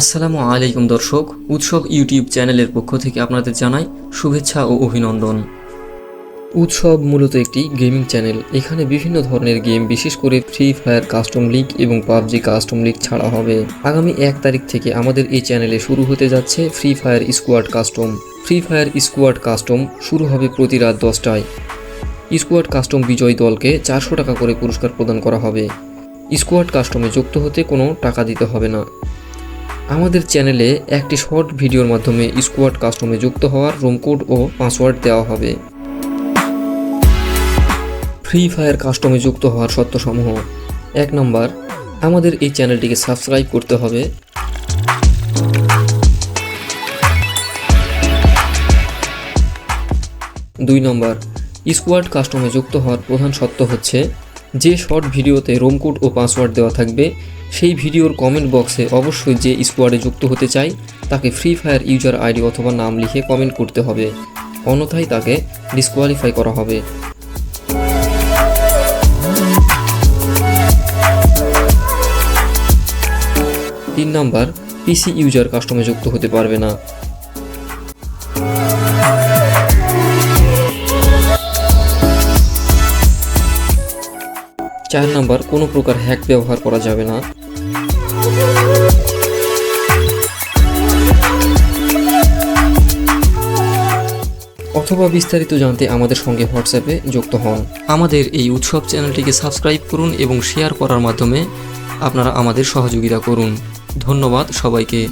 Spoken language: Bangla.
আসসালামু আলাইকুম দর্শক, উৎসব ইউটিউব চ্যানেলের পক্ষ থেকে আপনাদের জানাই শুভেচ্ছা ও অভিনন্দন। উৎসব মূলত একটি গেমিং চ্যানেল। এখানে বিভিন্ন ধরনের গেম, বিশেষ করে ফ্রি ফায়ার কাস্টম লিগ এবং পাবজি কাস্টম লিগ ছাড়া হবে। আগামী এক তারিখ থেকে আমাদের এই চ্যানেলে শুরু হতে যাচ্ছে free fire squad custom free fire squad custom শুরু হবে প্রতি রাত দশটায়। স্কোয়াড কাস্টম বিজয়ী দলকে চারশো টাকা করে পুরস্কার প্রদান করা হবে। স্কোয়াড কাস্টমে যুক্ত হতে কোনো টাকা দিতে হবে না। আমাদের চ্যানেলে একটি শর্ট ভিডিওর মাধ্যমে স্কোয়াড কাস্টমে যুক্ত হওয়ার রুম কোড ও পাসওয়ার্ড দেওয়া হবে। ফ্রি ফায়ার কাস্টমে যুক্ত হওয়ার শর্তসমূহ এক নম্বর, আমাদের এই চ্যানেলটিকে সাবস্ক্রাইব করতে হবে। দুই নম্বর, স্কোয়াড কাস্টমে যুক্ত হওয়ার প্রধান শর্ত হচ্ছে যে শর্ট ভিডিওতে রোম কোড ও পাসওয়ার্ড দেওয়া থাকবে, সেই ভিডিওর কমেন্ট বক্সে অবশ্যই যে স্কোয়াডে যুক্ত হতে চায় তাকে ফ্রি ফায়ার ইউজার আইডি অথবা নাম লিখে কমেন্ট করতে হবে। অন্যথায় তাকে ডিসকোয়ালিফাই করা হবে। তিন নাম্বার পিসি ইউজার কাস্টমে যুক্ত হতে পারবে না। চার নাম্বার, কোনো প্রকার হ্যাক ব্যবহার করা যাবে না। অথবা বিস্তারিত জানতে আমাদের সঙ্গে হোয়াটসঅ্যাপে যুক্ত হন। আমাদের এই উৎসব চ্যানেলটিকে সাবস্ক্রাইব করুন এবং শেয়ার করার মাধ্যমে আপনারা আমাদের সহযোগিতা করুন। ধন্যবাদ সবাইকে।